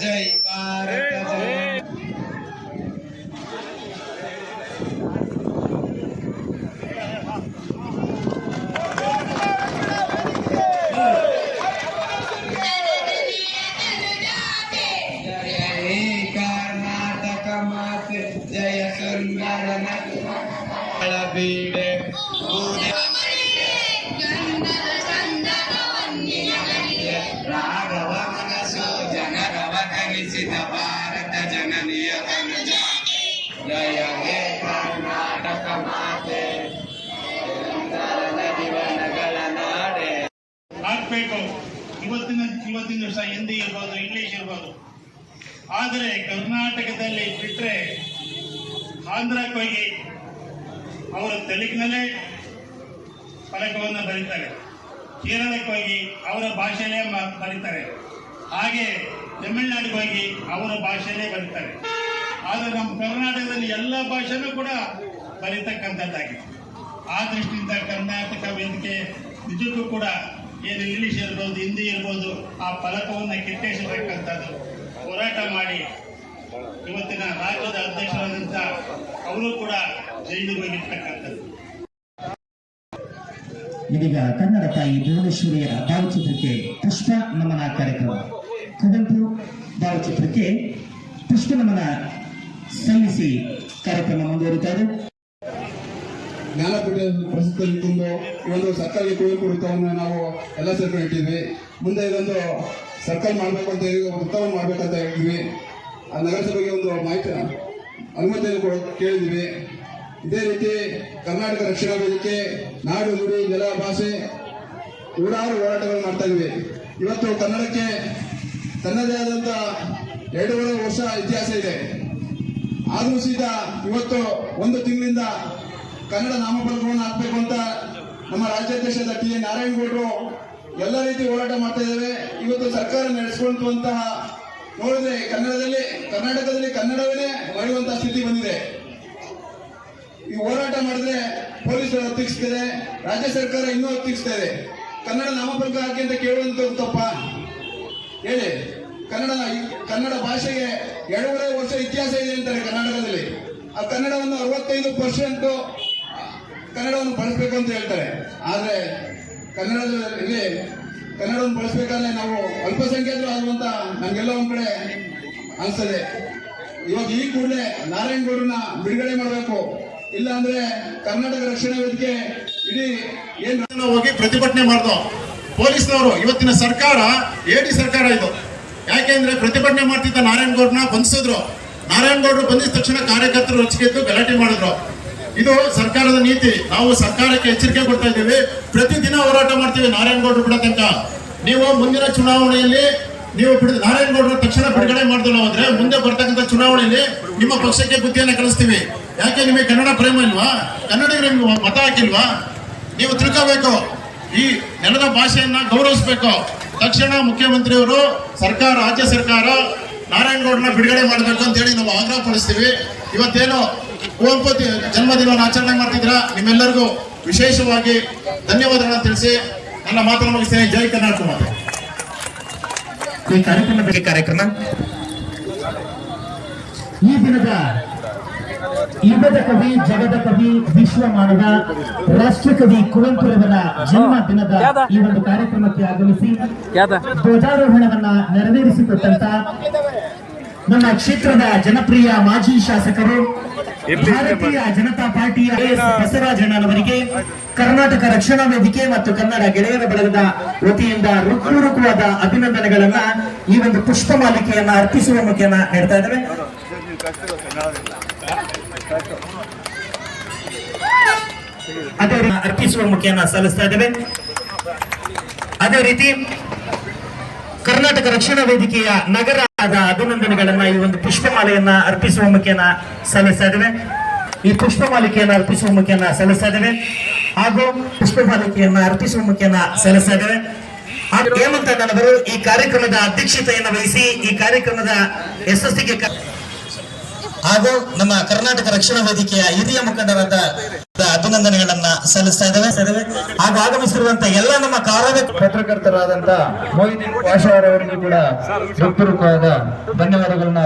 ಜೈ ಭಾರತ ಜೈ ಜಯ ಹೇ ಕರ್ನಾಟಕ ಆಗ್ಬೇಕು ಇವತ್ತಿನ ಇವತ್ತಿನ ದಿವಸ ಹಿಂದಿ ಇರ್ಬೋದು ಇಂಗ್ಲಿಷ್ ಇರ್ಬೋದು. ಆದರೆ ಕರ್ನಾಟಕದಲ್ಲಿ ಬಿಟ್ಟರೆ ಆಂಧ್ರಕ್ಕೆ ಹೋಗಿ ಅವರ ತೆಲುಗಿನಲ್ಲೇ ಫಲಕವನ್ನು ಬರೀತಾರೆ. ಕೇರಳಕ್ಕೆ ಹೋಗಿ ಅವರ ಭಾಷೆಯಲ್ಲೇ ಬರೀತಾರೆ. ಹಾಗೆ ತಮಿಳುನಾಡಿಗೆ ಹೋಗಿ ಅವರ ಭಾಷೆಯಲ್ಲೇ ಬರೀತಾರೆ. ಆದರೆ ನಮ್ಮ ಕರ್ನಾಟಕದಲ್ಲಿ ಎಲ್ಲ ಭಾಷೆನೂ ಕೂಡ ಬರೀತಕ್ಕಂಥದ್ದಾಗಿದೆ. ಆ ದೃಷ್ಟಿಯಿಂದ ಕರ್ನಾಟಕ ವೇದಿಕೆ ನಿಜಕ್ಕೂ ಕೂಡ ಏನು ಇಂಗ್ಲಿಷ್ ಇರ್ಬೋದು ಹಿಂದಿ ಇರ್ಬೋದು, ಆ ಫಲಕವನ್ನು ಕಿತ್ತೆಸಬೇಕಂಥದ್ದು ಹೋರಾಟ ಮಾಡಿ ಇವತ್ತಿನ ರಾಜ್ಯದ ಅಧ್ಯಕ್ಷರಾದಂಥ ಅವರು ಕೂಡ ಜೈಲಿಗೆ ಹೋಗಿರ್ತಕ್ಕಂಥದ್ದು. ಇದೀಗ ಕನ್ನಡ ತಾಯಿ ಭುವನೇಶ್ವರಿಯರ ಭಾವಚಿತ್ರಕ್ಕೆ ಪುಷ್ಪ ನಮನ ಕಾರ್ಯಕ್ರಮ. ಕುವೆಂಪು ಭಾವಚಿತ್ರಕ್ಕೆ ಪುಷ್ಪ ನಮನ ಸಲ್ಲಿಸಿ ಕಾರ್ಯಕ್ರಮ ಮುಂದುವರಿತಾ ಜ್ಞಾನಪೀಠ ಪ್ರಶಸ್ತಿ ತಂದು ಈ ಒಂದು ಸರ್ಕಾರಿ ಕುವೆಂಪು ವೃತ್ತವನ್ನು ನಾವು ಎಲ್ಲ ಸೇರ್ಕೊಂಡು ಇಟ್ಟಿದ್ವಿ ಮುಂದೆ ಇದೊಂದು ಸರ್ಕಲ್ ಮಾಡಬೇಕು ಅಂತ ಹೇಳಿ ವೃತ್ತವನ್ನು ಮಾಡಬೇಕಂತ ಹೇಳಿದ್ವಿ ಆ ನಗರಸಭೆಗೆ ಒಂದು ಮಾಹಿತಿ, ಅನುಮತಿಯನ್ನು ಕೊಡ, ಕೇಳಿದ್ವಿ. ಇದೇ ರೀತಿ ಕರ್ನಾಟಕ ರಕ್ಷಣಾ ವೇದಿಕೆ, ನಾಡು, ನುಡಿ, ನೆಲ, ಭಾಷೆ, ನೂರಾರು ಹೋರಾಟಗಳು ಮಾಡ್ತಾ ಇದ್ವಿ. ಇವತ್ತು ಕನ್ನಡಕ್ಕೆ ತನ್ನದೇ ಆದಂಥ ಎರಡೂವರೆ ವರ್ಷ ಇತಿಹಾಸ ಇದೆ. ಆದರೂ ಸಹಿತ ಇವತ್ತು ಒಂದು ತಿಂಗಳಿಂದ ಕನ್ನಡ ನಾಮಫಲಕವನ್ನು ಹಾಕಬೇಕು ಅಂತ ನಮ್ಮ ರಾಜ್ಯಾಧ್ಯಕ್ಷ ಟಿ ಎ ನಾರಾಯಣಗೌಡರು ಎಲ್ಲ ರೀತಿ ಹೋರಾಟ ಮಾಡ್ತಾ ಇದ್ದೇವೆ ಇವತ್ತು ಸರ್ಕಾರ ನಡೆಸಿಕೊಳ್ಳುವಂತಹ ನೋಡಿದ್ರೆ ಕನ್ನಡದಲ್ಲಿ, ಕರ್ನಾಟಕದಲ್ಲಿ ಕನ್ನಡವೇ ಮರೆಯುವಂತಹ ಸ್ಥಿತಿ ಬಂದಿದೆ. ಈ ಹೋರಾಟ ಮಾಡಿದ್ರೆ ಪೊಲೀಸರು ಹತ್ತಿಕ್ಸ್ತಿದೆ ರಾಜ್ಯ ಸರ್ಕಾರ ಇನ್ನೂ ಹತ್ತಿಸ್ತಾ ಇದೆ. ಕನ್ನಡ ನಾಮಫಲಕ ಹಾಕಿ ಅಂತ ಕೇಳುವಂಥದ್ದು ತಪ್ಪ. ಹೇಳಿ, ಕನ್ನಡ ಕನ್ನಡ ಭಾಷೆಗೆ ಎರಡೂವರೆ ವರ್ಷ ಇತಿಹಾಸ ಇದೆ ಅಂತಾರೆ ಕರ್ನಾಟಕದಲ್ಲಿ. ಆ ಕನ್ನಡವನ್ನು ಅರವತ್ತೈದು ಪರ್ಸೆಂಟ್ ಕನ್ನಡವನ್ನು ಬಳಸಬೇಕು ಅಂತ ಹೇಳ್ತಾರೆ. ಆದ್ರೆ ಕನ್ನಡದಲ್ಲಿ ಕನ್ನಡವನ್ನು ಬಳಸಬೇಕಾದ್ರೆ ನಾವು ಅಲ್ಪಸಂಖ್ಯಾತರು ಆಗುವಂತ ನಮಗೆಲ್ಲ ಒಂದ್ ಕಡೆ ಅನ್ಸ್ತದೆ ಇವಾಗ ಈ ಕೂಡಲೇ ನಾರಾಯಣಗೌಡರನ್ನ ಬಿಡುಗಡೆ ಮಾಡಬೇಕು. ಇಲ್ಲ ಅಂದ್ರೆ ಕರ್ನಾಟಕ ರಕ್ಷಣಾ ವೇದಿಕೆ ಇಡೀ ಏನ್ ಹೋಗಿ ಪ್ರತಿಭಟನೆ ಮಾಡ್ದೋ. ಪೊಲೀಸ್ನವರು, ಇವತ್ತಿನ ಸರ್ಕಾರ ಏಡಿ ಸರ್ಕಾರ ಇದು. ಯಾಕೆಂದ್ರೆ ಪ್ರತಿಭಟನೆ ಮಾಡ್ತಿದ್ದ ನಾರಾಯಣಗೌಡನ ಬಂಧಿಸಿದ್ರು. ನಾರಾಯಣಗೌಡರು ಬಂಧಿಸಿದ ತಕ್ಷಣ ಕಾರ್ಯಕರ್ತರು ರೊಚ್ಚಿಗೆದ್ದು ಗಲಾಟೆ ಮಾಡಿದ್ರು. ಇದು ಸರ್ಕಾರದ ನೀತಿ. ನಾವು ಸರ್ಕಾರಕ್ಕೆ ಎಚ್ಚರಿಕೆ ಕೊಡ್ತಾ ಇದ್ದೀವಿ. ಪ್ರತಿದಿನ ಹೋರಾಟ ಮಾಡ್ತೀವಿ. ನಾರಾಯಣಗೌಡರು ಬಿಡೋ ತನಕ. ನೀವು ಮುಂದಿನ ಚುನಾವಣೆಯಲ್ಲಿ ನೀವು ಬಿಡ, ನಾರಾಯಣಗೌಡರು ತಕ್ಷಣ ಬಿಡುಗಡೆ ಮಾಡಿದ್ರು ಅಂದ್ರೆ ಮುಂದೆ ಬರ್ತಕ್ಕಂಥ ಚುನಾವಣೆಯಲ್ಲಿ ನಿಮ್ಮ ಪಕ್ಷಕ್ಕೆ ಬುದ್ಧಿಯನ್ನು ಕಳಿಸ್ತೀವಿ ಯಾಕೆ ನಿಮಗೆ ಕನ್ನಡ ಪ್ರೇಮ ಇಲ್ವಾ? ಕನ್ನಡಿಗರು ನಿಮ್ಗೆ ಮತ ಹಾಕಿಲ್ವಾ? ನೀವು ತಿಳ್ಕೋಬೇಕು. ಈ ನೆಲದ ಭಾಷೆಯನ್ನ ಗೌರವಿಸಬೇಕು. ತಕ್ಷಣ ಮುಖ್ಯಮಂತ್ರಿಯವರು, ಸರ್ಕಾರ, ರಾಜ್ಯ ಸರ್ಕಾರ ನಾರಾಯಣಗೌಡ್ರನ್ನ ಬಿಡುಗಡೆ ಮಾಡಬೇಕು ಅಂತ ಹೇಳಿ ನಾವು ಆಗ್ರಹ ಪಡಿಸ್ತೀವಿ ಇವತ್ತೇನು ಕುವೆಂಪು ದಿ- ಜನ್ಮದಿನವನ್ನು ಆಚರಣೆ ಮಾಡ್ತಿದ್ರ ನಿಮ್ಮೆಲ್ಲರಿಗೂ ವಿಶೇಷವಾಗಿ ಧನ್ಯವಾದಗಳನ್ನು ತಿಳಿಸಿ ನನ್ನ ಮಾತನ್ನು ಮುಗಿಸ್ತೇನೆ. ಜೈ ಕರ್ನಾಟಕ ಮಾತೆ ಈ ಕಾರ್ಯಕ್ರಮ ಕಾರ್ಯಕ್ರಮ? ಈ ದಿನದ ಯುಗದ ಕವಿ ಜಗದ ಕವಿ ವಿಶ್ವ ಮಾನವ ರಾಷ್ಟ್ರಕವಿ ಕುವೆಂಪುರವರ ಜನ್ಮ ದಿನದ ಈ ಒಂದು ಕಾರ್ಯಕ್ರಮಕ್ಕೆ ಆಗಮಿಸಿ ಧ್ವಜಾರೋಹಣವನ್ನ ನೆರವೇರಿಸಿಕೊಟ್ಟಂತ ನಮ್ಮ ಕ್ಷೇತ್ರದ ಜನಪ್ರಿಯ ಮಾಜಿ ಶಾಸಕರು ಭಾರತೀಯ ಜನತಾ ಪಾರ್ಟಿಯ ಎಸ್ ಬಸವರಾಜಣ್ಣನವರಿಗೆ ಕರ್ನಾಟಕ ರಕ್ಷಣಾ ವೇದಿಕೆ ಮತ್ತು ಕನ್ನಡ ಗೆಳೆಯರ ಬಳಗದ ವತಿಯಿಂದ ಹೃತ್ಪೂರ್ವಕವಾದ ಅಭಿನಂದನೆಗಳನ್ನ ಈ ಒಂದು ಪುಷ್ಪ ಮಾಲಿಕೆಯನ್ನ ಅರ್ಪಿಸುವ ಮುಖ್ಯನ ನೀಡ್ತಾ ಇದ್ದೇವೆ. ಅದೇ ರೀತಿ ಅರ್ಪಿಸುವ ಮುಖ್ಯನ ಸಲ್ಲಿಸ್ತಾ ಇದ್ದೇವೆ. ಅದೇ ರೀತಿ ಕರ್ನಾಟಕ ರಕ್ಷಣಾ ವೇದಿಕೆಯ ನಗರದ ಅಭಿನಂದನೆಗಳನ್ನ ಈ ಒಂದು ಪುಷ್ಪಮಾಲೆಯನ್ನ ಅರ್ಪಿಸುವ ಮುಖೇನ ಸಲ್ಲಿಸ್ತಾ ಇದ್ದೇವೆ ಈ ಪುಷ್ಪಮಾಲಿಕೆಯನ್ನ ಅರ್ಪಿಸುವ ಮುಖೇನ ಸಲ್ಲಿಸ್ತಾ ಇದ್ದೇವೆ ಹಾಗೂ ಪುಷ್ಪಮಾಲಿಕೆಯನ್ನ ಅರ್ಪಿಸುವ ಮುಖೇನ ಸಲ್ಲಿಸ್ತಾ ಹೇಮಂತ ನನ್ನವರು ಈ ಕಾರ್ಯಕ್ರಮದ ಅಧ್ಯಕ್ಷತೆಯನ್ನು ವಹಿಸಿ ಈ ಕಾರ್ಯಕ್ರಮದ ಯಶಸ್ಸಿಗೆ ಹಾಗೂ ನಮ್ಮ ಕರ್ನಾಟಕ ರಕ್ಷಣಾ ವೇದಿಕೆಯ ಹಿರಿಯ ಮುಖಂಡರಾದ ಅಭಿನಂದನೆಗಳನ್ನ ಸಲ್ಲಿಸ್ತಾ ಇದ್ದೇವೆ. ಆಗ ಆಗಮಿಸಿರುವಂತ ಎಲ್ಲ ನಮ್ಮ ಕಾರ್ಯ ಪತ್ರಕರ್ತರಾದಂತ ಮೋಹಿನಿ ಪಾಷಾ ಅವರಿಗೂ ಕೂಡ ಹೃತ್ಪೂರ್ವಕವಾದ ಧನ್ಯವಾದಗಳನ್ನ